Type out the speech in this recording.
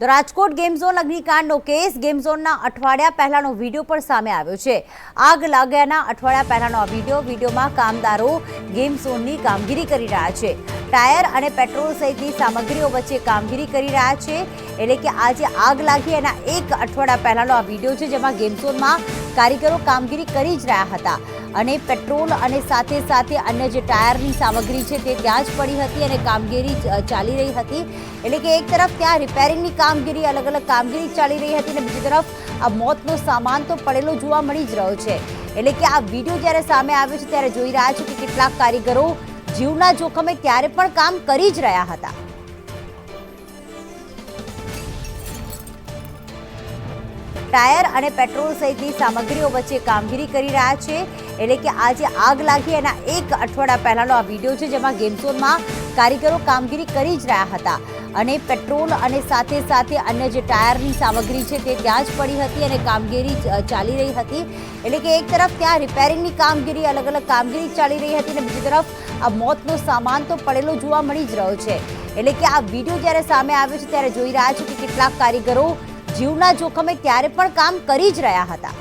તો Rajkot game zone અગ્નિકાંડનો case game ઝોનના અઠવાડિયા પહેલાનો વીડિયો પણ સામે આવ્યો છે. આગ લાગ્યાના અઠવાડિયા પહેલાનો આ વીડિયો વિડીયોમાં કામદારો ગેમ ઝોનની કામગીરી કરી રહ્યા છે. ટાયર અને પેટ્રોલ સહિતની સામગ્રીઓ વચ્ચે કામગીરી કરી રહ્યા છે. એટલે કે આજે આગ લાગી એના એક અઠવાડિયા પહેલાનો આ વીડિયો છે જેમાં ગેમ ઝોનમાં કારીગરો કામગીરી કરી જ રહ્યા હતા. અને પેટ્રોલ અને સાથે સાથે અન્ય જે ટાયરની સામગ્રી છે તે ત્યાં જ પડી હતી અને કામગીરી ચાલી રહી હતી. એટલે કે એક તરફ ત્યાં રિપેરિંગની કામગીરી અલગ અલગ કામગીરી ચાલી રહી હતી અને બીજી તરફ આ મોતનો સામાન તો પડેલો જોવા મળી જ રહ્યો છે. એટલે કે આ વીડિયો જ્યારે સામે આવ્યો છે ત્યારે જોઈ રહ્યા છે કે કેટલાક કારીગરો જીવના જોખમે ત્યારે પણ કામ કરી જ રહ્યા હતા. ટાયર અને પેટ્રોલ સહિતની સામગ્રીઓ વચ્ચે કામગીરી કરી રહ્યા છે. એટલે કે આજે આગ લાગી એના એક અઠવાડિયા પહેલાનો આ વીડિયો છે જેમાં ગેમઝોનમાં કારીગરો કામગીરી કરી જ રહ્યા હતા. અને પેટ્રોલ અને સાથે સાથે અન્ય જે ટાયરની સામગ્રી છે તે ત્યાં જ પડી હતી અને કામગીરી ચાલી રહી હતી. એટલે કે એક તરફ ત્યાં રિપેરિંગની કામગીરી અલગ અલગ કામગીરી ચાલી રહી હતી અને બીજી તરફ આ મોતનો સામાન તો પડેલો જોવા મળી જ રહ્યો છે. એટલે કે આ વીડિયો જ્યારે સામે આવ્યો છે ત્યારે જોઈ રહ્યા છે કે કેટલાક કારીગરો જીવના જોખમે ત્યારે પણ કામ કરી જ રહ્યા હતા.